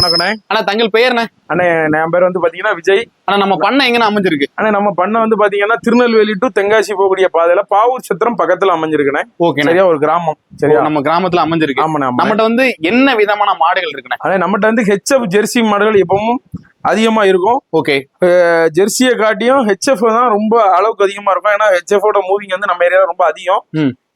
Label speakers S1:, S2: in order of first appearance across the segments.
S1: வணக்கண்ணே.
S2: ஆனா தங்கள் பெயர்ண்ணே?
S1: அண்ணே என் பேர் வந்து பாத்தீங்கன்னா விஜய்.
S2: ஆனா நம்ம பண்ண எங்கன்னு அமைஞ்சிருக்கு?
S1: அண்ணே நம்ம பண்ண வந்து பாத்தீங்கன்னா திருநெல்வேலி டு தென்காசி போகக்கூடிய பாதையில பாவூர் சத்திரம் பக்கத்துல அமைஞ்சிருக்கண்ணே.
S2: ஓகே
S1: சரியா ஒரு கிராமம். சரியா?
S2: நம்ம கிராமத்துல அமைஞ்சிருக்கு.
S1: ஆமா
S2: நம்மகிட்ட வந்து என்ன விதமான மாடுகள் இருக்குண்ணே?
S1: அண்ணே நம்மகிட்ட வந்து ஹெச்எஃப் ஜெர்சி மாடுகள் எப்பவும் அதிகமா இருக்கும்.
S2: ஓகே.
S1: ஜெர்சியை காட்டியும் ஹெச்எஃப் தான் ரொம்ப அளவுக்கு அதிகமா இருக்கும். ஏன்னா ஓட மூவிங் வந்து நம்ம ஏரியால ரொம்ப அதிகம்.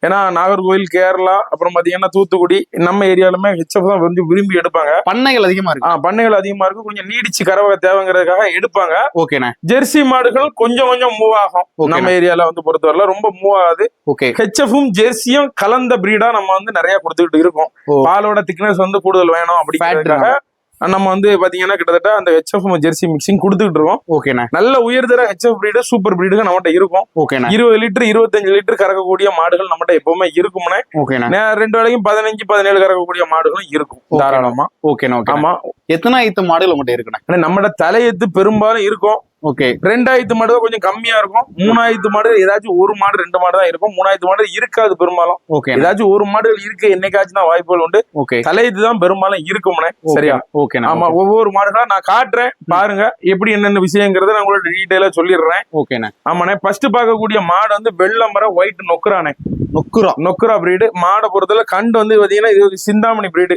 S1: ஏன்னா நாகர்கோவில் கேரளா அப்புறம் பாத்தீங்கன்னா தூத்துக்குடி நம்ம ஏரியாலுமே ஹெச்எஃப் தான் வந்து விரும்பி எடுப்பாங்க.
S2: பண்ணைகள் அதிகமா இருக்கு.
S1: ஆஹ் பண்ணைகள் அதிகமா இருக்கும் கொஞ்சம் நீடிச்சு கறவை தேவைங்கிறதுக்காக எடுப்பாங்க.
S2: ஓகேண்ணே
S1: ஜெர்சி மாடுகள் கொஞ்சம் கொஞ்சம் மூவ் ஆகும். நம்ம ஏரியால வந்து பொறுத்தவரையில ரொம்ப மூவ் ஆகுது.
S2: ஓகே
S1: ஹெச்எஃப்பும் ஜெர்சியும் கலந்த பிரீடா நம்ம வந்து நிறைய கொடுத்துக்கிட்டு இருக்கோம்.
S2: ஓ.
S1: பாலோட திக்னஸ் வந்து கூடுதல் வேணும் அப்படிங்கிறதுக்காக நம்ம வந்து பாத்தீங்கன்னா கிட்டத்தட்ட அந்த ஹெச்எஃப் ஜெர்சி மிக்சிங் கொடுத்துக்கிட்டு இருக்கோம்.
S2: ஓகேண்ணே.
S1: நல்ல உயர்தர ஹெச்எஃப் பிரீடு சூப்பர் பிரீடுகள் நம்மகிட்ட இருக்கும்.
S2: ஓகேண்ணே.
S1: இருபது லிட்டர் இருபத்தஞ்சு லிட்டர் கறக்கக்கூடிய மாடுகள் நம்மகிட்ட எப்பவுமே இருக்கும்னே
S2: ஓகேண்ணே.
S1: ரெண்டு வேளைக்கும் பதினஞ்சு பதினேழு கறக்கக்கூடிய மாடுகளும் இருக்கும். தாராளமா.
S2: ஓகேண்ணே ஓகே
S1: ஆமா.
S2: எத்தனை ஐத்து மாடுகள் உங்கள்கிட்ட இருக்குண்ணே?
S1: நம்மகிட்ட தலையெத்து பெரும்பாலும் இருக்கும்.
S2: ஓகே
S1: ரெண்டாயிரத்து மாடு தான் கொஞ்சம் கம்மியா இருக்கும். மூணாயிரத்து மாடு ஏதாச்சும் ஒரு மாடு ரெண்டு மாடு தான் இருக்கும். மூணாயிரத்து மாடு இருக்காது பெரும்பாலும்.
S2: ஓகே
S1: ஏதாச்சும் ஒரு மாடுகள் இருக்கு என்னைக்காச்சும் தான் வாய்ப்புகள் உண்டு.
S2: ஓகே
S1: தலையத்து தான் பெரும்பாலும் இருக்கும்னே சரியா?
S2: ஓகேண்ணா
S1: ஆமா ஒவ்வொரு மாடுகளா நான் காட்டுறேன். பாருங்க எப்படி என்னென்ன விஷயங்கிறத நான் உங்களுக்கு டீட்டெயிலா சொல்லிடுறேன்.
S2: ஓகேண்ணே
S1: ஆமாண்ணே ஃபர்ஸ்ட் பார்க்கக்கூடிய மாடு வந்து வெள்ளை மரம் ஒயிட் நொக்குறானே
S2: நொக்குறோம்
S1: நொக்குரா பிரீடு மாடை பொறுத்தவரை கண்டு வந்து பாத்தீங்கன்னா இது சிந்தாமணி பிரீடு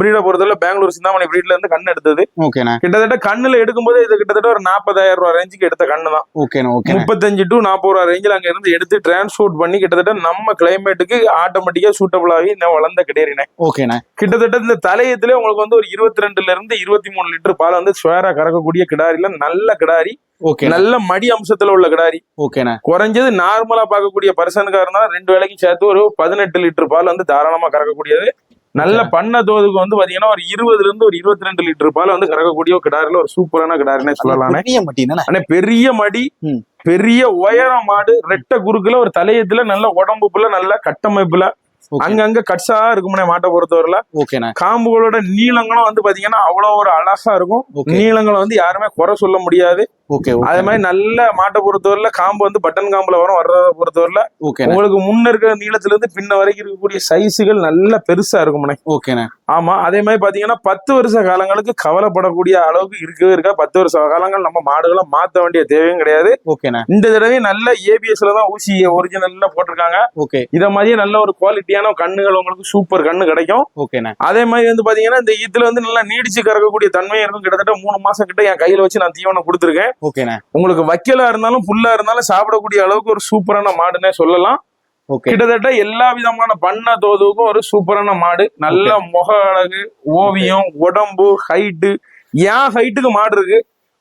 S1: பிரீடை பொறுத்தவரை பெங்களூர் சிந்தாமணி பிரீட்ல இருந்து கண்ணு எடுத்தது. கிட்டத்தட்ட கண்ணுல எடுக்கும்போது இது கிட்டத்தட்ட ஒரு நாற்பதாயிரம் ரூபாய் ரேஞ்சுக்கு எடுத்த கண்ணு தான் முப்பத்தஞ்சு டு நாற்பது ரூபா ரேஞ்சில் அங்க இருந்து எடுத்து டிரான்ஸ்போர்ட் பண்ணி கிட்டத்தட்ட நம்ம கிளைமேட்டுக்கு ஆட்டோமேட்டிக்கா சூட்டபிள் ஆகி நான் வளர்ந்த கிடையிறேன்
S2: ஓகேண்ணே.
S1: கிட்டத்தட்ட இந்த தலையத்திலே உங்களுக்கு வந்து ஒரு இருபத்தி ரெண்டுல இருந்து இருபத்தி மூணு லிட்டர் பால் வந்து ஸ்வேரா கறக்கக்கூடிய கிடாரில நல்ல கிடாரி
S2: ஓகே
S1: நல்ல மடி அம்சத்துல உள்ள கிடாரி.
S2: ஓகேண்ணே.
S1: குறைஞ்சது நார்மலா பார்க்கக்கூடிய பர்சனுக்கா இருந்தா ரெண்டு வேளைக்கும் சேர்த்து ஒரு பதினெட்டு லிட்டர் பால் வந்து தாராளமா கறக்கக்கூடியது. நல்ல பண்ண தோதுக்கு வந்து பாத்தீங்கன்னா ஒரு இருபதுல இருந்து ஒரு இருபத்தி ரெண்டு லிட்டர் பால் வந்து கறக்கக்கூடிய ஒரு கிடாரில ஒரு சூப்பரான கிடாரினே சொல்லலானே
S2: பெரிய மட்டி தானே?
S1: ஆனா பெரிய மடி. பெரிய உயரம் மாடு ரெட்டை குறுக்குல ஒரு தலையத்துல நல்ல உடம்புக்குள்ள நல்ல கட்டமைப்புல. அங்கங்க கட்ஸா இருக்கும்னே மாட்டை பொறுத்தவரையில.
S2: ஓகேண்ணே
S1: காம்புகளோட நீளங்களும் வந்து பாத்தீங்கன்னா அவ்வளவு ஒரு அழகா இருக்கும். நீளங்களை வந்து யாருமே குறை சொல்ல முடியாது.
S2: ஓகே
S1: அதே மாதிரி நல்ல மாட்டை பொறுத்தவரையில காம்பு வந்து பட்டன் காம்புல வரும் வர்றத பொறுத்தவரையில
S2: ஓகேண்ணே
S1: உங்களுக்கு முன்ன இருக்கிற நீளத்துல இருந்து பின்ன வரைக்கும் இருக்கக்கூடிய சைஸுகள் நல்ல பெருசா இருக்கும்னே
S2: ஓகேண்ணே
S1: ஆமா அதே மாதிரி பாத்தீங்கன்னா பத்து வருஷ காலங்களுக்கு கவலைப்படக்கூடிய அளவுக்கு இருக்கவே இருக்கா பத்து வருஷ காலங்கள் நம்ம மாடுகளை மாத்த வேண்டிய தேவையும் கிடையாது.
S2: ஓகேண்ணே
S1: இந்த தடவை நல்ல ஏபிஎஸ்ல தான் ஊசி ஒரிஜினல்ல போட்டிருக்காங்க.
S2: ஓகே
S1: இத மாதிரியே நல்ல ஒரு குவாலிட்டியான கண்ணுகள் உங்களுக்கு சூப்பர் கண்ணு கிடைக்கும்.
S2: ஓகேண்ணே
S1: அதே மாதிரி வந்து பாத்தீங்கன்னா இந்த இதுல வந்து நல்லா நீடிச்சு கறக்கக்கூடிய தன்மையும் இருக்கும். கிட்டத்தட்ட மூணு மாசம் கிட்ட என் கையில வச்சு நான் தீவனம் கொடுத்துருக்கேன்.
S2: ஓகேண்ணே.
S1: உங்களுக்கு வைக்கலா இருந்தாலும் புல்லா இருந்தாலும் சாப்பிடக்கூடிய அளவுக்கு ஒரு சூப்பரான மாடுன்னே சொல்லலாம். கிட்டத்தட்ட எல்லா விதமான பண்ண தோதுக்கும் ஒரு சூப்பரான மாடு. நல்ல முக அழகு ஓவியம் உடம்பு ஹைட்டு ஏன் ஹைட்டுக்கு மாடு இருக்கு?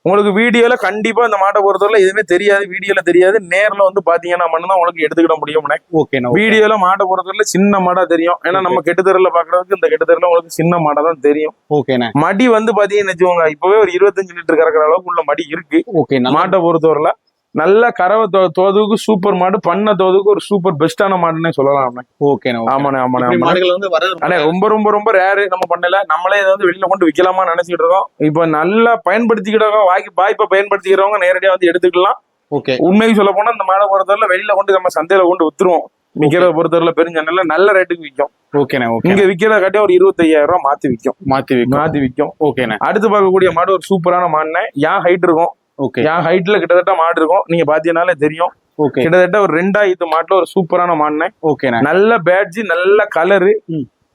S1: உங்களுக்கு வீடியோல கண்டிப்பா இந்த மாட்டை பொறுத்தவரை எதுவுமே தெரியாது வீடியோல தெரியாது. நேர்ல வந்து பாத்தீங்கன்னா மட்டும்தான் உங்களுக்கு எடுத்துக்கிட முடியும்
S2: ஓகேண்ணே
S1: வீடியோல மாட்டை பொறுத்தவரை சின்ன மாடா தெரியும். ஏன்னா நம்ம கெட்டுத்தரில் பாக்குறதுக்கு இந்த கெட்டுத்தரில் உங்களுக்கு சின்ன மாடா தான் தெரியும்.
S2: ஓகேண்ணே
S1: மடி வந்து பாத்தீங்கன்னு வச்சுக்கோங்க இப்பவே ஒரு இருபத்தஞ்சு லிட்டர் கறக்கிற அளவுக்கு உள்ள மடி இருக்கு.
S2: ஓகே
S1: மாட்டை பொறுத்தவரையில நல்ல கறவை தோதுக்கு சூப்பர் மாடு பண்ண தோதுக்கு ஒரு சூப்பர் பெஸ்டான மாடுன்னே சொல்லலாம்.
S2: ஓகேண்ணே ஓகே.
S1: ஆமாண்ணே ஆமாண்ணே
S2: மாடுகள் வந்து வரது
S1: அண்ணே ரொம்ப ரொம்ப ரொம்ப ரேரு நம்ம பண்ணல நம்மளே இதை வந்து வெளியில கொண்டு விற்கலாமா நினைச்சிட்டு இருக்கோம். இப்போ நல்லா பயன்படுத்திக்கிட்டவங்க வாய்க்கு வாய்ப்பை பயன்படுத்திக்கிறவங்க நேரடியா வந்து எடுத்துக்கலாம்.
S2: ஓகே
S1: உண்மைக்கு சொல்ல போனா இந்த மாடை பொறுத்தவரை வெளியில கொண்டு நம்ம சந்தையில கொண்டு வித்துருவோம். விற்கிறத பொறுத்தவரை பெருஞ்சென்னல நல்ல ரேட்டுக்கு விற்கும்.
S2: ஓகேண்ணே ஓகே
S1: இங்க விற்கிறத காட்டி ஒரு இருபத்தையாயிரம் ரூபாய் மாத்தி விற்கும்.
S2: மாத்தி
S1: மாத்தி விற்கும்.
S2: ஓகேண்ணே
S1: அடுத்து பார்க்கக்கூடிய மாடு ஒரு சூப்பரான மாடுனே ஏன் ஹைட் இருக்கும்?
S2: ஓகே
S1: என் ஹைட்ல கிட்டத்தட்ட மாடு இருக்கும். நீங்க பாத்தீங்கன்னாலே தெரியும்.
S2: ஓகே
S1: கிட்டத்தட்ட ஒரு ரெண்டாயிரத்து மாட்டுல ஒரு சூப்பரான மாடுனே
S2: ஓகேண்ணே
S1: நல்ல பேட்ஜ் நல்ல கலரு.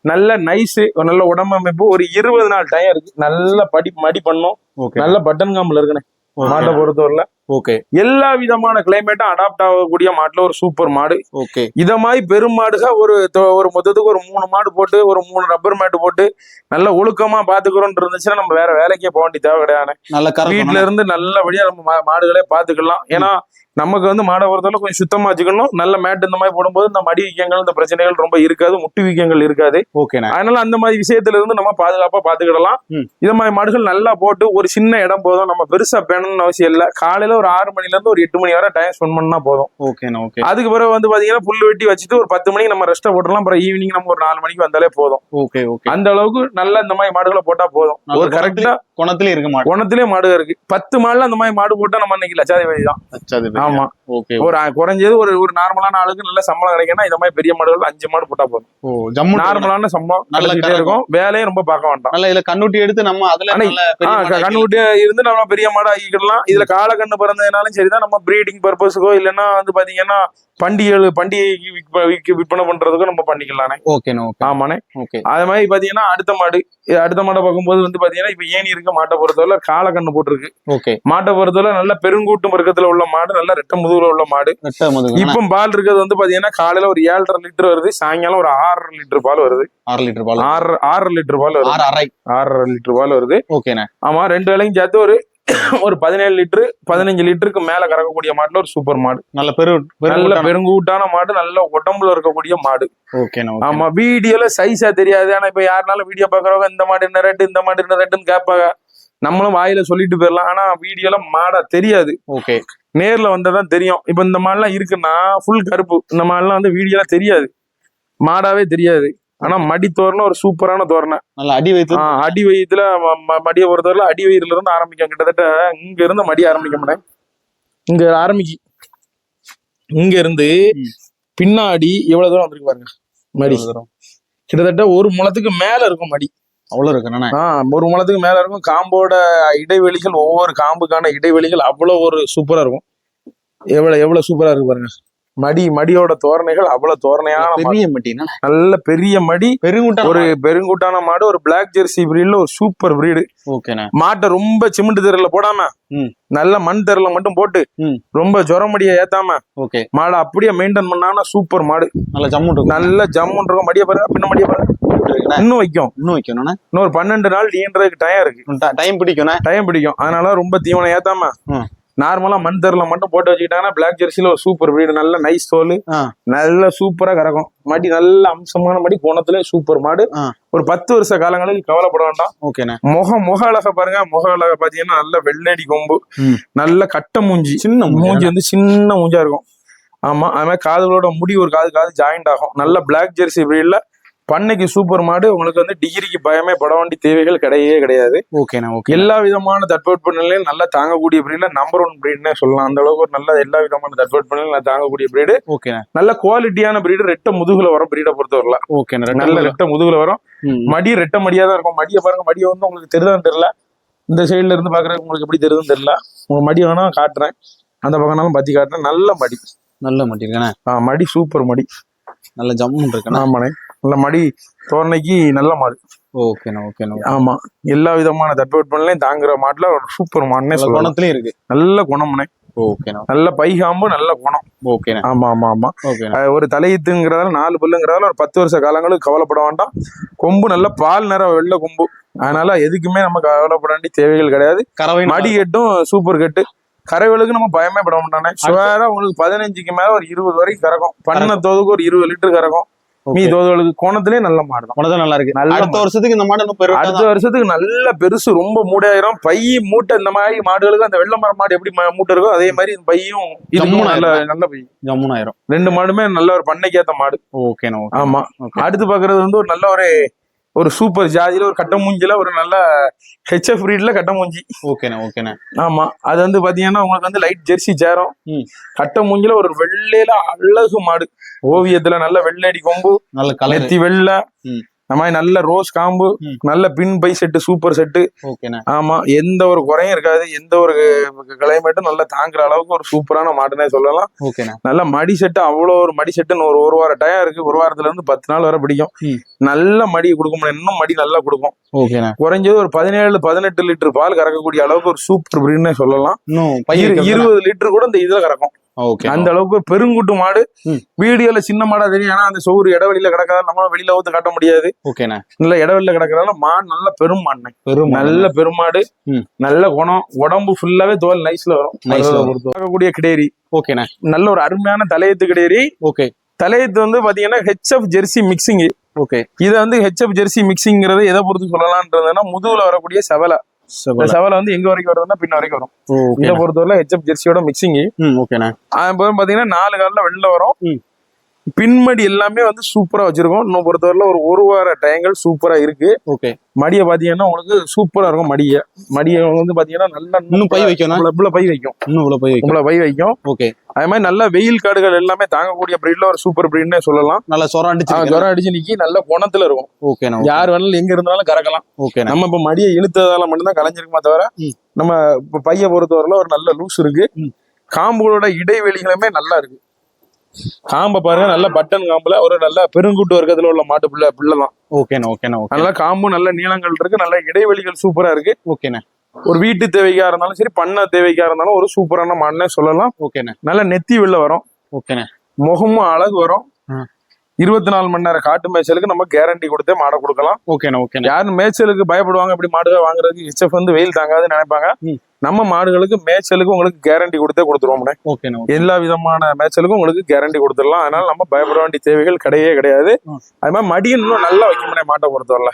S1: நல்ல நைஸ் ஒரு நல்ல உடம்பமைப்பு. ஒரு இருபது நாள் டயம் இருக்கு. நல்ல படி மடி பண்ணும்.
S2: ஓகே
S1: நல்ல பட்டன் காம்புல இருக்குண்ணே. மாட்டை பொறுத்தவரையில.
S2: ஓகே
S1: எல்லா விதமான கிளைமேட்டும் அடாப்ட் ஆகக்கூடிய மாட்டுல ஒரு சூப்பர் மாடு.
S2: ஓகே
S1: இத மாதிரி பெரும் மாடுக ஒரு ஒரு மொத்தத்துக்கு ஒரு மூணு மாடு போட்டு ஒரு மூணு ரப்பர் மேட்டு போட்டு நல்ல ஒழுக்கமா பாத்துக்கிறோம் இருந்துச்சுன்னா நம்ம வேற வேலைக்கே போக வேண்டிய தேவை கிடையாது.
S2: கரெக்ட்
S1: இருந்து நல்லபடியா நம்ம மாடுகளே பாத்துக்கலாம். ஏன்னா நமக்கு வந்து மாடை பொறுத்தவரை கொஞ்சம் சுத்தமா வச்சுக்கணும். நல்ல மேட் இந்த மாதிரி போடும்போது இந்த மடி வீக்கங்கள் இந்த பிரச்சனைகள் ரொம்ப இருக்காது. முட்டு வீக்கங்கள் இருக்காது.
S2: ஓகேண்ணே
S1: அதனால அந்த மாதிரி விஷயத்துல இருந்து நம்ம பாதுகாப்பா பாத்துக்கிடலாம். இது மாதிரி மாடுகள் நல்லா போட்டு ஒரு சின்ன இடம் போதும். நம்ம பெருசா பேணணும்னு அவசியம் இல்ல. காலையில ஒரு ஆறு மணில இருந்து ஒரு எட்டு மணி வரை டைம் ஸ்பெண்ட் பண்ணா போதும்.
S2: ஓகேண்ணே ஓகே
S1: அதுக்கு பிறகு வந்து பாத்தீங்கன்னா புல் வெட்டி வச்சுட்டு ஒரு பத்து மணிக்கு நம்ம ரெஸ்ட்டை போட்டுலாம் அப்புறம் ஈவினிங் நம்ம ஒரு நாலு மணிக்கு வந்தாலே போதும்.
S2: ஓகே ஓகே
S1: அந்த அளவுக்கு நல்ல இந்த மாதிரி மாடுகளை போட்டா போதும். ஒரு கரெக்டா
S2: குணத்திலே இருக்க மாட்டேன்
S1: குணத்திலே மாடு இருக்கு. பத்து மாடுல அந்த மாதிரி மாடு போட்டா நம்ம இன்னைக்கு லட்சாதிபதி தான்.
S2: அச்சாது
S1: ஆமா.
S2: ஓகே
S1: ஒரு குறைஞ்சது ஒரு ஒரு நார்மலான ஆளுக்கு நல்ல சம்பளம் கிடைக்குன்னா இந்த மாதிரி பெரிய மாடுகள் அஞ்சு மாடு போட்டா போதும்.
S2: ஓ ஜம்மு
S1: நார்மலான சம்பளம்
S2: நல்ல
S1: இருக்கும். வேலையும் ரொம்ப பார்க்க வேண்டாம்
S2: நல்ல இதுல கண்ணுட்டி எடுத்து நம்ம அதுல
S1: கண்ணுக்குட்டியா இருந்து நம்ம பெரிய மாடு ஆக்கிக்கலாம் இதுல காலக்கண்ணு பிறந்ததுனாலும் சரிதான். நம்ம பிரீடிங் பர்பஸுக்கோ இல்லைன்னா வந்து பாத்தீங்கன்னா பண்டிகை விற்க- விற்பனை பண்றதுக்கோ நம்ம பண்ணிக்கலானே
S2: ஓகேண்ணா ஓகே
S1: ஆமாண்ணே.
S2: ஓகே
S1: அது மாதிரி பாத்தீங்கன்னா அடுத்த மாடு அடுத்த மாடை பார்க்கும்போது வந்து பாத்தீங்கன்னா இப்ப ஏணி இருக்க மாட்டை பொறுத்தவரை காலக்கண்ணு போட்டிருக்கு.
S2: ஓகே
S1: மாட்டை பொறுத்தவரை நல்ல பெருங்கூட்டம் பக்கத்துல உள்ள மாடு நல்ல ரெட்ட முதுகுல உள்ள மாடு. இப்போ பால் இருக்கிறது வந்து பாத்தீங்கன்னா காலையில ஒரு ஏழரை லிட்டர் வருது சாயங்காலம் ஒரு ஆறரை லிட்டர் பால் வருது.
S2: ஆறு லிட்டர் பால்.
S1: ஆறு ஆறரை லிட்டர் பால் வருது.
S2: ஆறு அரை.
S1: ஆறரை லிட்டர் பால் வருது.
S2: ஓகேண்ணா.
S1: ஆமா ரெண்டு வேலையும் சேர்த்து ஒரு ஒரு பதினேழு லிட்டரு பதினஞ்சு லிட்டருக்கு மேல கறக்கக்கூடிய மாடுல ஒரு சூப்பர் மாடு.
S2: நல்ல பெரு
S1: நல்ல பெருங்கூட்டான மாடு நல்ல உடம்புல இருக்கக்கூடிய மாடு. ஆமா வீடியோல சைஸா தெரியாது. ஆனா இப்ப யாருனாலும் வீடியோ பாக்குறவங்க இந்த மாடு என்ன ரேட்டு இந்த மாடு என்ன ரேட்டுன்னு கேட்பாங்க. நம்மளும் வாயில சொல்லிட்டு போயிடலாம். ஆனா வீடியோல மாடா தெரியாது.
S2: ஓகே.
S1: நேர்ல வந்தாதான் தெரியும். இப்ப இந்த மாடுலாம் இருக்குன்னா ஃபுல் கருப்பு. இந்த மாடுலாம் வந்து வீடியோல தெரியாது. மாடாவே தெரியாது. ஆனா மடி தோரணை ஒரு சூப்பரான தோரணை.
S2: நல்ல அடி
S1: ஆ, அடி வயிற்றுல மடியை பொறுத்தவரை அடி வயிறுல இருந்து ஆரம்பிக்கும். கிட்டத்தட்ட இங்க இருந்து மடி ஆரம்பிக்க மாட்டேன். இங்க ஆரம்பிக்கு. இங்க இருந்து. பின்னாடி எவ்வளவு தூரம் வந்திருக்கு பாருங்க. மடி. கிட்டத்தட்ட ஒரு முளத்துக்கு மேல இருக்கும் மடி.
S2: அவ்வளவு
S1: இருக்கு. ஒரு மலத்துக்கு மேல இருக்கும். காம்போட இடைவெளிகள் ஒவ்வொரு காம்புக்கான இடைவெளிகள் அவ்வளவு ஒரு சூப்பரா இருக்கும். எவ்வளவு எவ்வளவு சூப்பரா இருக்கு பாருங்க. மடி மடியோட தோரணைகள் அவ்வளவு தோரணையான மாடு.
S2: பெரிய மட்டினா
S1: நல்ல பெரிய மடி.
S2: பெருங்குட்டா
S1: ஒரு பெருங்குட்டான மாடு ஒரு பிளாக் ஜெர்சி பிரீட்ல ஒரு சூப்பர் பிரீடு மாட்டை ரொம்ப சிமெண்ட் தெருல போடாம. நல்ல மண் தெருல மட்டும் போட்டு. ரொம்ப ஜுரமடியை ஏத்தாம
S2: ஓகே.
S1: மாடை அப்படியே மெயின்டைன் பண்ணானா சூப்பர் மாடு.
S2: நல்ல ஜம்மு
S1: நல்ல ஜம்முன் இருக்கும். மடிய பாருங்க பின்ன மடிய பாருங்க இன்னும் வைக்கும்.
S2: இன்னும் வைக்கணும்ண்ணா.
S1: இன்னொரு பன்னெண்டு நாள் ஈன்றதுக்கு டயம் இருக்கு.
S2: டைம் பிடிக்கும்ண்ணா.
S1: டைம் பிடிக்கும். அதனால ரொம்ப தீவனம் ஏத்தாம. நார்மலா மண் தெருல மட்டும் போட்டு வச்சுக்கிட்டாங்கன்னா பிளாக் ஜெர்சில ஒரு சூப்பர் பிரீடு நல்ல நைஸ் தோல். நல்ல சூப்பரா கறக்கும். மடி நல்ல அம்சமான மடி குணத்துல சூப்பர் மாடு. ஒரு பத்து வருஷ காலங்களுக்கு கவலைப்பட வேண்டாம்.
S2: ஓகேண்ணா
S1: முகம் முக அழக பாருங்க. முக அழக பாத்தீங்கன்னா நல்ல வெள்ளடி கொம்பு. நல்ல கட்ட மூஞ்சி.
S2: சின்ன
S1: மூஞ்சி வந்து சின்ன மூஞ்சா இருக்கும். ஆமா அது மாதிரி காதுகளோட முடி ஒரு காது காது ஜாயிண்ட் ஆகும். நல்ல பிளாக் ஜெர்சி பிரீட்ல பண்ணைக்கு சூப்பர் மாடு உங்களுக்கு வந்து டிகிரிக்கு பயமே பட வேண்டிய தேவைகள் கிடையவே கிடையாது.
S2: ஓகேண்ணா ஓகே
S1: எல்லா விதமான தட்பவெட்ப நிலையும் நல்லா தாங்கக்கூடிய பிரீட்ல நம்பர் ஒன் பிரீட்னே சொல்லலாம். அந்த அளவுக்கு ஒரு நல்ல எல்லா விதமான தட்பவெட்ப நிலையும் தாங்கக்கூடிய பிரீடு
S2: ஓகேண்ணா.
S1: நல்ல குவாலிட்டியான பிரீடு ரெட்ட முதுகுல வரும் பிரீடை பொறுத்தவரைல
S2: ஓகேண்ணா
S1: நல்ல ரெட்ட முதுகுல வரும். மடி ரெட்ட மடியா தான் இருக்கும். மடியை பாருங்க மடியை வந்து உங்களுக்கு தெரியுதான்னு தெரியல. இந்த சைடுல இருந்து பாக்குறது உங்களுக்கு எப்படி தெரியுதுன்னு தெரியல. உங்க மடி வேணா காட்டுறேன். அந்த பக்கம்னாலும் பத்தி காட்டுறேன். நல்ல மடி.
S2: நல்ல மட்டி இருக்குண்ணா.
S1: மடி சூப்பர் மடி.
S2: நல்ல ஜம்மு இருக்குண்ணா.
S1: ஆமாண்ணே. நல்ல மடி தோரணைக்கு நல்ல மாடு.
S2: ஓகேண்ணா ஓகேண்ணா
S1: ஆமா. எல்லா விதமான தட்பவெட்பநிலையும் தாங்குற மாட்டுல ஒரு சூப்பர் மாடுனே
S2: குணத்துலயும் இருக்கு.
S1: நல்ல குணம்னே
S2: ஓகேண்ணா.
S1: நல்ல பைகாம்பு நல்ல குணம்.
S2: ஓகேண்ணா.
S1: ஆமா ஆமா ஆமா. ஒரு தலையீத்துங்கிறதால நாலு பல்லுங்கிறதால ஒரு பத்து வருஷ காலங்களுக்கு கவலைப்பட வேண்டாம். கொம்பு நல்ல பால் நிற வெள்ளை கொம்பு. அதனால எதுக்குமே நம்ம கவலைப்பட வேண்டிய தேவைகள் கிடையாது. மடி கட்டும் சூப்பர் கட்டு. கரைவலுக்கு நம்ம பயமே பட மாட்டானே சுவேரா உங்களுக்கு பதினஞ்சுக்கு மேல ஒரு இருபது வரைக்கும் கறக்கும். பண்ண தோதுக்கு ஒரு இருபது லிட்டர் கறக்கும். மீ தோதுகளுக்கு கோணத்திலே நல்ல மாடு தான்.
S2: குணம் நல்லா இருக்கு. அடுத்த வருஷத்துக்கு இந்த மாடு இன்னும்
S1: அடுத்த வருஷத்துக்கு நல்ல பெருசு ரொம்ப மூடாயிரம். பை மூட்டை இந்த மாதிரி மாடுகளுக்கு அந்த வெள்ளை மரம் மாடு எப்படி மூட்டை இருக்கோ அதே மாதிரி இந்த பையும் இதுவும் நல்ல நல்ல பை.
S2: ஜம்முன்னு ஆயிரும்.
S1: ரெண்டு மாடுமே நல்ல ஒரு பண்ணைக்கேத்த மாடு.
S2: ஓகேண்ணா ஓகே
S1: ஆமா. அடுத்து பாக்குறது வந்து ஒரு நல்ல ஒரு ஒரு சூப்பர் ஜாதியில ஒரு கட்ட மூஞ்சில ஒரு நல்ல ஹெச்எஃப் ரீட்ல கட்ட மூஞ்சி.
S2: ஓகேண்ணா ஓகேண்ணா.
S1: ஆமா. அது வந்து பாத்தீங்கன்னா உங்களுக்கு வந்து லைட் ஜெர்சி சேரும். கட்ட மூஞ்சில ஒரு வெள்ளையில அழகு மாடு. ஓவியத்துல நல்ல வெள்ளடி கொம்பு
S2: நல்ல கலர்
S1: நெத்தி வெள்ளை. இந்த மாதிரி நல்ல ரோஸ் காம்பு. நல்ல பின் பை செட்டு சூப்பர் செட்டு. ஆமா எந்த ஒரு குறையும் இருக்காது. எந்த ஒரு கிளைமேட்டும் நல்லா தாங்குற அளவுக்கு ஒரு சூப்பரான மாடுனே சொல்லலாம். நல்ல மடி செட்டு அவ்வளோ ஒரு மடி செட்டுன்னு ஒரு ஒரு வாரம் டயம் இருக்கு. ஒரு வாரத்துல இருந்து பத்து நாள் வரை பிடிக்கும். நல்ல மடி கொடுக்க முடியும் இன்னும் மடி நல்லா கொடுக்கும். குறைஞ்சது ஒரு பதினேழு பதினெட்டு லிட்டர் பால் கறக்கக்கூடிய அளவுக்கு ஒரு சூப்பர் பிரீட்னே சொல்லலாம். இருபது லிட்டர் கூட இந்த இதுல கறக்கும். அந்த அளவுக்கு பெருங்குட்டு மாடு. வீடியோல சின்ன மாடா தெரியும். ஏன்னா அந்த சோறு இடவெளியில கிடக்காத நம்மளால வெளியில ஊத்து காட்ட முடியாது.
S2: ஓகேண்ணா
S1: நல்ல இடவெளியில கிடக்கிறதால மாடு நல்ல பெரும் மாடுனே
S2: பெரும்
S1: நல்ல பெருமாடு. நல்ல குணம். உடம்பு ஃபுல்லாவே தோல் நைஸ்ல வரும். பார்க்கக்கூடிய கிடேரி.
S2: ஓகேண்ணா
S1: நல்ல ஒரு அருமையான தலையத்து கிடேரி.
S2: ஓகே
S1: தலையத்து வந்து பாத்தீங்கன்னா ஹெச்எஃப் ஜெர்சி மிக்சிங்
S2: ஓகே
S1: இதை வந்து ஹெச்எஃப் ஜெர்சி மிக்சிங்கிறது எதை பொறுத்து சொல்லலாம்ன்றதுன்னா முதுகுல வரக்கூடிய செவலை. இந்த செவலை வந்து எங்க வரைக்கும் வருதுன்னா பின்ன வரைக்கும் வரும்.
S2: ஓகே
S1: பொறுத்தவரை ஹெச்எஃப் ஜெர்சியோட மிக்சிங்
S2: ஓகேண்ணா
S1: பாத்தீங்கன்னா நாலு காலில் வெளில வரும். பின்மடி எல்லாமே வந்து சூப்பரா வச்சிருக்கோம். இன்னும் பொறுத்தவரையில ஒரு ஒரு வார டயங்கள் சூப்பரா இருக்கு.
S2: ஓகே.
S1: மடியை பாத்தீங்கன்னா உங்களுக்கு சூப்பரா இருக்கும் மடிய. மடியை வந்து பாத்தீங்கன்னா நல்லா
S2: இன்னும் பை வைக்கணும்
S1: இவ்வளவு பை வைக்கும்.
S2: இன்னும் இவ்வளவு பை
S1: இவ்வளவு பை வைக்கும்.
S2: ஓகே.
S1: அதே மாதிரி நல்ல வெயில் காடுகள் எல்லாமே தாங்கக்கூடிய பிரீட்ல ஒரு சூப்பர் பிரீட்னே சொல்லலாம்.
S2: நல்லா சொரம் அடிச்சு
S1: ஜுரம் அடிச்சு நிக்கி நல்ல குணத்துல இருக்கும்.
S2: ஓகேண்ணா
S1: யார் வேணாலும் எங்க இருந்தாலும் கறக்கலாம்.
S2: ஓகேண்ணா
S1: நம்ம இப்ப மடியை இழுத்ததால மட்டும்தான் கலைஞ்சிருக்குமா தவிர. நம்ம இப்ப பைய பொறுத்தவரையில ஒரு நல்ல லூஸ் இருக்கு. காம்புகளோட இடைவெளிகளுமே நல்லா இருக்கு. காம்பை பாருங்க நல்ல பட்டன் காம்புல ஒரு நல்ல பெருங்கூட்டு வர்க்கத்துல உள்ள மாட்டு பிள்ளை பிள்ளை தான்
S2: ஓகேண்ணா ஓகேண்ணா ஓகே.
S1: நல்ல காம்பு நல்ல நீளங்கள் இருக்கு நல்ல இடைவெளிகள் சூப்பரா இருக்கு.
S2: ஓகேண்ணா.
S1: ஒரு வீட்டு தேவைக்கா இருந்தாலும் சரி பண்ண தேவைக்கா இருந்தாலும் ஒரு சூப்பரான மாடுனே சொல்லலாம்.
S2: ஓகேண்ணா.
S1: நல்ல நெத்தி வெள்ள வரும்.
S2: ஓகேண்ணா.
S1: முகமும் அழகு வரும். இருபத்தி நாலு மணி நேரம் காட்டு மேய்ச்சலுக்கு நம்ம கேரண்டி கொடுத்தே மாடை கொடுக்கலாம்.
S2: ஓகேண்ணா ஓகேண்ணா.
S1: யாரும் மேய்ச்சலுக்கு பயப்படுவாங்க இப்படி மாடுகள் வாங்குறதுக்கு ஹெச்எஃப் வந்து வெயில் தாங்காதுன்னு நினைப்பாங்க. நம்ம மாடுகளுக்கு மேய்ச்சலுக்கு உங்களுக்கு கேரண்டி கொடுத்தே கொடுத்துருவோம்
S2: ஓகேண்ணா
S1: எல்லா விதமான மேய்ச்சலுக்கும் உங்களுக்கு கேரண்டி கொடுத்துடலாம். அதனால நம்ம பயப்பட வேண்டிய தேவைகள் கிடையவே கிடையாது. அது மாதிரி மடி இன்னும் நல்லா வைக்க முடியும் மாட்டை பொறுத்தவரை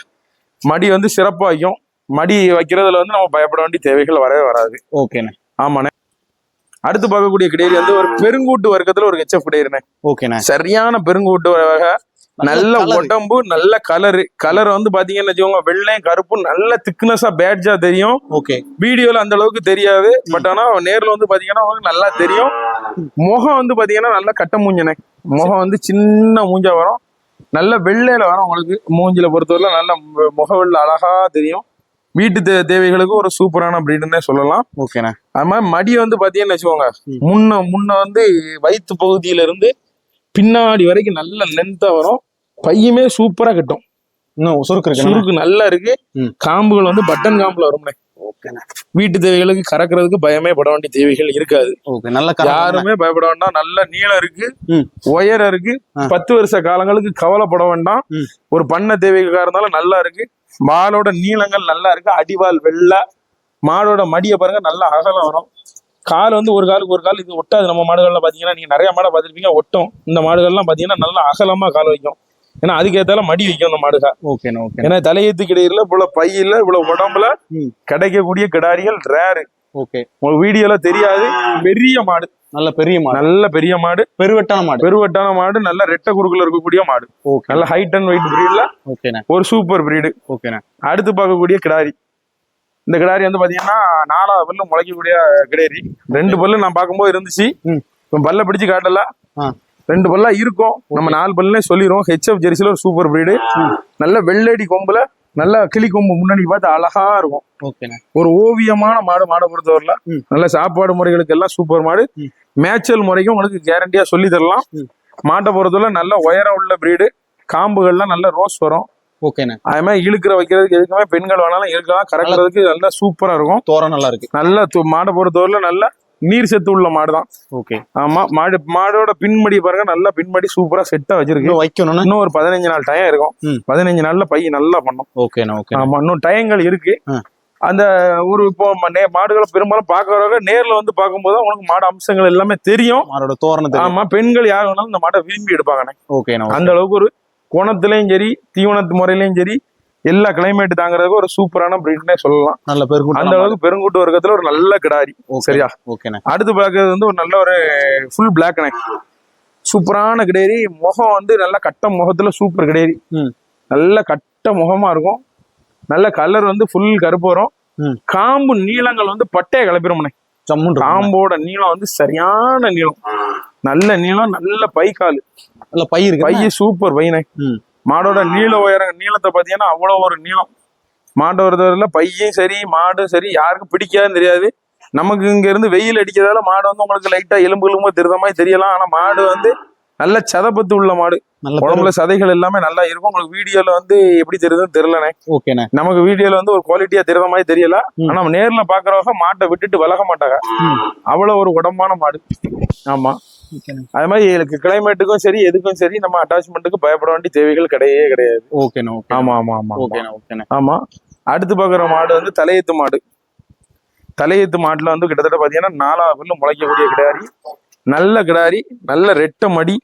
S1: மடி வந்து சிறப்பா வைக்கும். மடி வைக்கிறதுல வந்து நம்ம பயப்பட வேண்டிய தேவைகள் வரவே வராது.
S2: ஓகேண்ணா
S1: ஆமாண்ணே. அடுத்து பார்க்கக்கூடிய கிடையாது வந்து ஒரு பெருங்கூட்டு வர்க்கத்துல ஒரு ஹெச்எஃப் கிடையாதுண்ணே
S2: ஓகேண்ணா
S1: சரியான பெருங்கூட்டு வகை நல்ல. உடம்பு நல்ல கலரு கலர் வந்து பாத்தீங்கன்னு வச்சுக்கோங்க வெள்ளையும் கருப்பும் நல்ல திக்னஸா பேட்ஜா தெரியும்.
S2: ஓகே
S1: வீடியோல அந்த அளவுக்கு தெரியாது. பட் ஆனா நேர்ல வந்து பாத்தீங்கன்னா நல்லா தெரியும். முகம் வந்து பாத்தீங்கன்னா நல்ல கட்ட மூஞ்சனே. முகம் வந்து சின்ன மூஞ்சா வரும். நல்ல வெள்ளையில வரும் உங்களுக்கு. மூஞ்சில பொறுத்தவரை நல்ல முக வெள்ளை அழகா தெரியும். வீட்டு தே தேவைகளுக்கு ஒரு சூப்பரான பிரீடுன்னே சொல்லலாம்.
S2: ஓகேண்ணா
S1: அது மாதிரி மடி வந்து பாத்தீங்கன்னு வச்சுக்கோங்க. முன்ன முன்ன வந்து வயிற்று பகுதியில இருந்து பின்னாடி வரைக்கும் நல்ல லென்த்தா வரும். பையுமே சூப்பரா கட்டும்.
S2: இன்னும் சுருக்கு
S1: நல்லா இருக்கு. காம்புகள் வந்து பட்டன் காம்புல வரும்னே வீட்டு தேவைகளுக்கு கறக்கிறதுக்கு பயமே பட வேண்டிய தேவைகள் இருக்காது.
S2: நல்ல
S1: யாருமே பயப்பட வேண்டாம். நல்ல நீளம் இருக்கு. உயரம் இருக்கு. பத்து வருஷ காலங்களுக்கு கவலைப்பட வேண்டாம். ஒரு பண்ண தேவைக்காக இருந்தாலும் நல்லா இருக்கு. வாளோட நீளங்கள் நல்லா இருக்கு. அடிவால் வெள்ளை. மாடோட மடியை பாருங்க நல்ல அகலம் வரும். கால் வந்து ஒரு காலுக்கு ஒரு கால். இது ஒட்டாது. நம்ம மாடுகள்ல பாத்தீங்கன்னா நீங்க நிறைய மாடை பார்த்திருப்பீங்க ஒட்டும். இந்த மாடுகள்லாம் பாத்தீங்கன்னா நல்லா அகலமா கால் வைக்கும். ஏன்னா அதுக்கேத்தால மடி வைக்கும் இந்த மாடுக.
S2: ஓகேண்ணா ஓகே
S1: ஏன்னா தலையத்து கிடையில இவ்வளவு பையில இவ்வளவு உடம்புல. கிடைக்கக்கூடிய கிடாரிகள் ரேரு
S2: ஓகே
S1: உங்களுக்கு வீடியோல தெரியாது. பெரிய மாடு.
S2: நல்ல பெரிய மாடு.
S1: நல்ல பெரிய மாடு.
S2: பெருவெட்டான மாடு.
S1: பெருவட்டான மாடு நல்ல ரெட்டை குறுக்குல இருக்கக்கூடிய மாடு.
S2: ஓகே
S1: நல்ல ஹைட் அண்ட் வெயிட் பிரீட்ல
S2: ஓகேண்ணா
S1: ஒரு சூப்பர் பிரீடு
S2: ஓகேண்ணா
S1: அடுத்து பார்க்கக்கூடிய கிடாரி. இந்த கிடாரி வந்து பாத்தீங்கன்னா நாலாவது பல்லு முளைக்கக்கூடிய கிடாரி. ரெண்டு பல்லு நான் பார்க்கும்போது இருந்துச்சு. பல்ல பிடிச்சு காட்டல. ரெண்டு பல்லா இருக்கும். நம்ம நாலு பல்லுனே சொல்லிடுவோம் ஹெச்எஃப் ஜெர்சில ஒரு சூப்பர் பிரீடு நல்ல வெள்ளடி கொம்புல நல்ல கிளி கொம்பு முன்னாடி பார்த்து அழகா இருக்கும். ஒரு ஓவியமான மாடு மாடை பொறுத்தவரையில. நல்ல சாப்பாடு முறைகளுக்கு எல்லாம் சூப்பர் மாடு. மேய்ச்சல் முறைக்கும் உங்களுக்கு கேரண்டியா சொல்லி தரலாம். மாட்டை பொறுத்தவரை நல்ல உயரம் உள்ள பிரீடு காம்புகள்லாம் நல்ல ரோஸ் வரும்.
S2: ஓகேண்ணா
S1: அது மாதிரி இழுக்கிற வைக்கிறதுக்கு எதுக்குமே பெண்கள் வேணாலும் இழுக்கலாம். கறக்கிறதுக்கு நல்லா சூப்பரா இருக்கும்.
S2: தோரம் நல்லா இருக்கு.
S1: நல்ல மாடை பொறுத்தவரையில நல்ல நீர் சத்து உள்ள மாடு தான்
S2: ஓகே
S1: ஆமா மாடு மாடோட பின்மடி பாருங்க நல்லா பின்மடி சூப்பரா செட்டா வச்சிருக்கு.
S2: இன்னும் வைக்கணும்னா?
S1: இன்னும் ஒரு பதினஞ்சு நாள் டயம் இருக்கும். பதினஞ்சு நாள்ல பை நல்லா பண்ணும்.
S2: ஓகேண்ணா ஓகே
S1: ஆமா இன்னும் டயங்கள் இருக்கு. அந்த ஒரு இப்போ மாடுகளை பெரும்பாலும் பாக்குறவங்க நேர்ல வந்து பார்க்கும்போது உங்களுக்கு மாடு அம்சங்கள் எல்லாமே தெரியும்.
S2: மாடோட தோரணம் தெரியும்.
S1: ஆமா பெண்கள் யார் வேணாலும் இந்த மாட்டை விரும்பி எடுப்பாங்கண்ணே
S2: ஓகேண்ணா
S1: அந்த அளவுக்கு ஒரு குணத்திலையும் சரி தீவனத்து முறையிலையும் சரி எல்லா கிளைமேட் தாங்குறதுக்கு ஒரு சூப்பரான பிரீட்னே சொல்லலாம்.
S2: நல்ல பெருக்கூட்டம்
S1: அந்த அளவுக்கு பெருங்குட்டு வர்க்கத்துல ஒரு நல்ல கிடாரி. சரியா?
S2: ஓகேண்ணா
S1: அடுத்து பார்க்கறது வந்து ஒரு நல்ல ஒரு ஃபுல் பிளாக்னே சூப்பரான கிடேரி. முகம் வந்து நல்ல கட்ட முகத்துல சூப்பர் கிடேரி. நல்ல கட்ட முகமா இருக்கும். நல்ல கலர் வந்து ஃபுல் கருப்பு வரும். காம்பு நீளங்கள் வந்து பட்டையை கிளப்பிடும்னே. காம்போட நீளம் வந்து சரியான நீளம். நல்ல நீளம் நல்ல பை கால்
S2: நல்ல பை இருக்கு.
S1: பைய சூப்பர் பையனே. மாடோட நீள உயரம் நீளத்தை பார்த்தீங்கன்னா அவ்வளோ ஒரு நீளம். மாட்டோட பையும் சரி மாடும் சரி யாருக்கும் பிடிக்காதுன்னு தெரியாது. நமக்கு இங்க இருந்து வெயில் அடிக்கிறதால மாடு வந்து உங்களுக்கு லைட்டா எலும்பு எலும்பு தெரிந்த மாதிரி தெரியலாம். ஆனா மாடு வந்து நல்ல சதப்பத்து உள்ள மாடு. உடம்புல சதைகள் எல்லாமே நல்லா இருக்கும். உங்களுக்கு வீடியோல வந்து எப்படி தெரியுதுன்னு தெரியலனே
S2: ஓகேண்ணா.
S1: நமக்கு வீடியோல வந்து ஒரு குவாலிட்டியா தெரியுற மாதிரி தெரியல. ஆனா நேர்ல பாக்குறவங்க மாட்டை விட்டுட்டு விலக மாட்டாங்க. அவ்வளவு ஒரு உடம்பான மாடு. ஆமா. அது மாதிரி எனக்கு கிளைமேட்டுக்கும் சரி எதுக்கும் சரி நம்ம அட்டாச்மெண்ட்டுக்கு பயப்பட வேண்டிய தேவைகள் கிடையவே கிடையாது.
S2: ஓகேண்ணா ஓகே
S1: ஆமா ஆமா ஆமா.
S2: ஓகேண்ணா ஓகேண்ணா
S1: ஆமா. அடுத்து பாக்குற மாடு வந்து தலையத்து மாடு. தலையத்து மாட்டுல வந்து கிட்டத்தட்ட பாத்தீங்கன்னா நாலாவது பல்லு முளைக்கக்கூடிய கிடாரி நல்ல கிடாரி நல்ல ரெட்டை மடி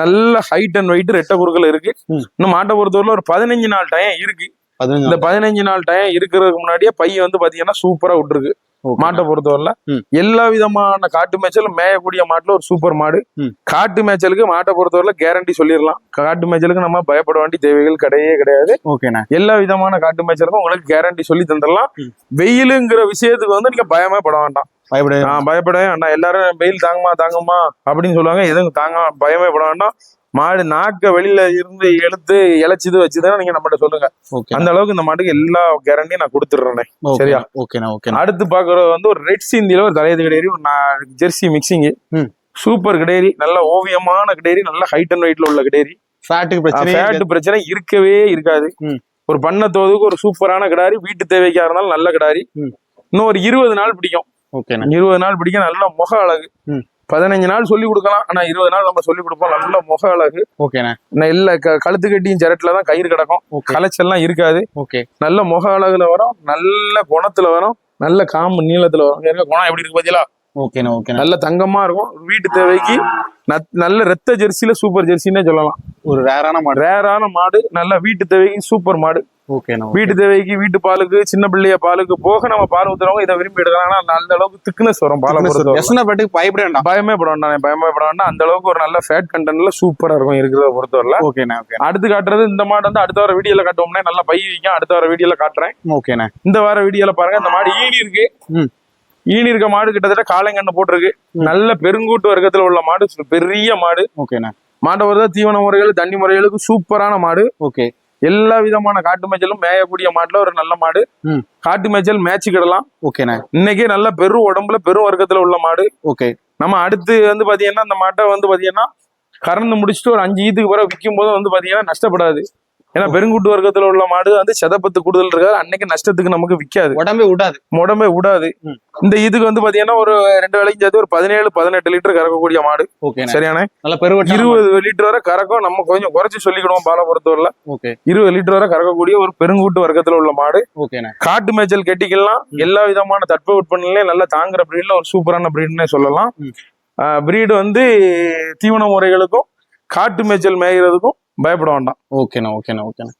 S1: நல்ல ஹைட் அண்ட் வெயிட் ரெட்டை குறுக்கல் இருக்கு. இன்னும் மாட்டை பொறுத்தவரையில ஒரு பதினஞ்சு நாள் டயம் இருக்கு. இந்த பதினஞ்சு நாள் டைம் இருக்கிறதுக்கு முன்னாடியே பை வந்து பாத்தீங்கன்னா சூப்பரா விட்டுருக்கு. மாட்டை பொறுத்தவரையில.
S2: ம்.
S1: எல்லா விதமான காட்டு மேய்ச்சலும் மேயக்கூடிய மாட்டுல ஒரு சூப்பர் மாடு. காட்டு மேய்ச்சலுக்கு மாட்டை பொறுத்தவரையில கேரண்டி சொல்லிடலாம். காட்டு மேய்ச்சலுக்கு நம்ம பயப்பட வேண்டிய தேவைகள் கிடையவே கிடையாது.
S2: ஓகேண்ணே
S1: எல்லா விதமான காட்டு மேய்ச்சலுக்கும் உங்களுக்கு கேரண்டி சொல்லி தந்துடலாம். வெயிலுங்கிற விஷயத்துக்கு வந்து நீங்க பயமே பட வேண்டாம்.
S2: பயப்பட
S1: நான் பயப்படவே வேண்டாம். எல்லாரும் வெயில் தாங்குமா தாங்குமா அப்படின்னு சொல்லுவாங்க. எதுவும் தாங்க பயமே பட வேண்டாம். மாடு நாக்க வெளியில இருந்து எழுத்து இழைச்சிது வச்சுதான் நீங்க நம்மகிட்ட சொல்லுங்க.
S2: ஓகே
S1: அந்த அளவுக்கு இந்த மாட்டுக்கு எல்லா கேரண்டியும் நான் கொடுத்துடுறேனே. சரியா?
S2: ஓகேண்ணா ஓகேண்ணா
S1: அடுத்து பாக்குறது வந்து ஒரு ரெட் சிந்தியில ஒரு தலையது கிடையாது ஒரு ஜெர்சி மிக்சிங்
S2: ம்.
S1: சூப்பர் கிடேரி நல்ல ஓவியமான கிடேரி நல்ல ஹைட் அண்ட் வெயிட்ல உள்ள கிடேரி
S2: ஃபேட்டுக்கு பிரச்சனை
S1: ஃபேட் பிரச்சனை இருக்கவே இருக்காது. ஒரு பண்ண தோதுக்கு ஒரு சூப்பரான கிடாரி வீட்டு தேவைக்கா இருந்தாலும் நல்ல கிடாரி. இன்னும் ஒரு இருபது நாள் பிடிக்கும். இருபது நாள் பிடிக்கும் நல்ல முக அழகு. பதினஞ்சு நாள் சொல்லி கொடுக்கலாம். ஆனா இருபது நாள் நம்ம சொல்லி கொடுப்போம். நல்ல முக அழகு.
S2: ஓகேண்ணா
S1: இல்ல கழுத்து கட்டியும் ஜெரட்ல தான் கயிறு கிடக்கும்.
S2: ஓகே
S1: களைச்சல்லாம் இருக்காது.
S2: ஓகே
S1: நல்ல முக அழகுல வரும். நல்ல குணத்துல வரும். நல்ல காம்பு நீளத்துல வரும். குணம் எப்படி இருக்கு பாத்தீங்களா?
S2: ஓகேண்ணா ஓகேண்ணா
S1: நல்ல தங்கமா இருக்கும். வீட்டு தேவைக்கு நல்ல ரத்த ஜெர்சில சூப்பர் ஜெர்சின்னே சொல்லலாம்.
S2: ஒரு ரேரான மாடு.
S1: ரேரான மாடு. நல்ல வீட்டு தேவைக்கு சூப்பர் மாடு. வீட்டு தேவைக்கு வீட்டு பாலுக்கு சின்ன பிள்ளைய பாலுக்கு போக நம்ம பால் ஊத்துறவங்க இதை விரும்பி எடுக்கலாம். ஆனா அந்த அளவுக்கு திக்னஸ் வரும் பாலை பொறுத்தவரை.
S2: பயப்பட வேண்டாம்.
S1: பயமே பட வேண்டாம் பயமே பட வேண்டாம். அந்த அளவுக்கு ஒரு நல்ல ஃபேட் கண்டென்ட்ல சூப்பரா இருக்கும் இருக்கிறத பொறுத்தவரை.
S2: ஓகேண்ணா ஓகேண்ணா
S1: அடுத்து காட்டுறது இந்த மாடு வந்து அடுத்த வார வீடியோல காட்டுவோம்னே நல்லா பை வைக்கும். அடுத்த வார வீடியோல காட்டுறேன்.
S2: ஓகேண்ணா
S1: இந்த வார வீடியோல பாருங்க இந்த மாடு ஈனி இருக்கு. ஈனி இருக்க மாடு கிட்டத்தட்ட காளைங்கண்ணு போட்டிருக்கு. நல்ல பெருங்கூட்டு வர்க்கத்துல உள்ள மாடு பெரிய மாடு.
S2: ஓகேண்ணா
S1: மாட்டை பொறுத்த தீவன முறைகள் தண்ணி முறைகளுக்கு சூப்பரான மாடு.
S2: ஓகே
S1: எல்லா விதமான காட்டு மேய்ச்சலும் மேயக்கூடிய மாட்டுல ஒரு நல்ல மாடு. காட்டு மேய்ச்சல் மேய்ச்சிக்கிடலாம்.
S2: ஓகேண்ணா
S1: இன்னைக்கே நல்ல பெரும் உடம்புல பெரும் வர்க்கத்துல உள்ள மாடு.
S2: ஓகே
S1: நம்ம அடுத்து வந்து பாத்தீங்கன்னா இந்த மாட்டை வந்து பாத்தீங்கன்னா கறந்து முடிச்சுட்டு ஒரு அஞ்சு ஈத்துக்கு பிறகு விற்கும் போது வந்து பாத்தீங்கன்னா நஷ்டப்படாது. ஏன்னா பெருங்குட்டு வர்க்கத்துல உள்ள மாடு வந்து சதப்பத்து கூடுதல் இருக்காது. அன்னைக்கு நஷ்டத்துக்கு நமக்கு விற்காது
S2: உடம்பே விடாது
S1: உடம்பே விடாது. இந்த இதுக்கு வந்து பாத்தீங்கன்னா ஒரு ரெண்டு வேலைக்கு சேர்த்து ஒரு பதினேழு பதினெட்டு லிட்டர் கறக்கக்கூடிய மாடு. சரியானே இருபது லிட்டர் வரை கறக்கும். நம்ம கொஞ்சம் குறைச்சு சொல்லிக்கிடுவோம் பாலை பொறுத்தவரையில
S2: ஓகே
S1: இருபது லிட்டர் வரை கறக்கக்கூடிய ஒரு பெருங்கூட்டு வர்க்கத்துல உள்ள மாடு. காட்டு மேய்ச்சல் கெட்டிக்கலாம். எல்லா விதமான தட்பவெட்பநிலையும் நல்லா தாங்குற பிரீட்ல ஒரு சூப்பரான பிரீட்னே சொல்லலாம். பிரீடு வந்து தீவன முறைகளுக்கும் காட்டு மேய்ச்சல் மேய்கிறதுக்கும் பயப்பட வேண்டாம்.
S2: ஓகேண்ணா ஓகேண்ணா ஓகேண்ணா.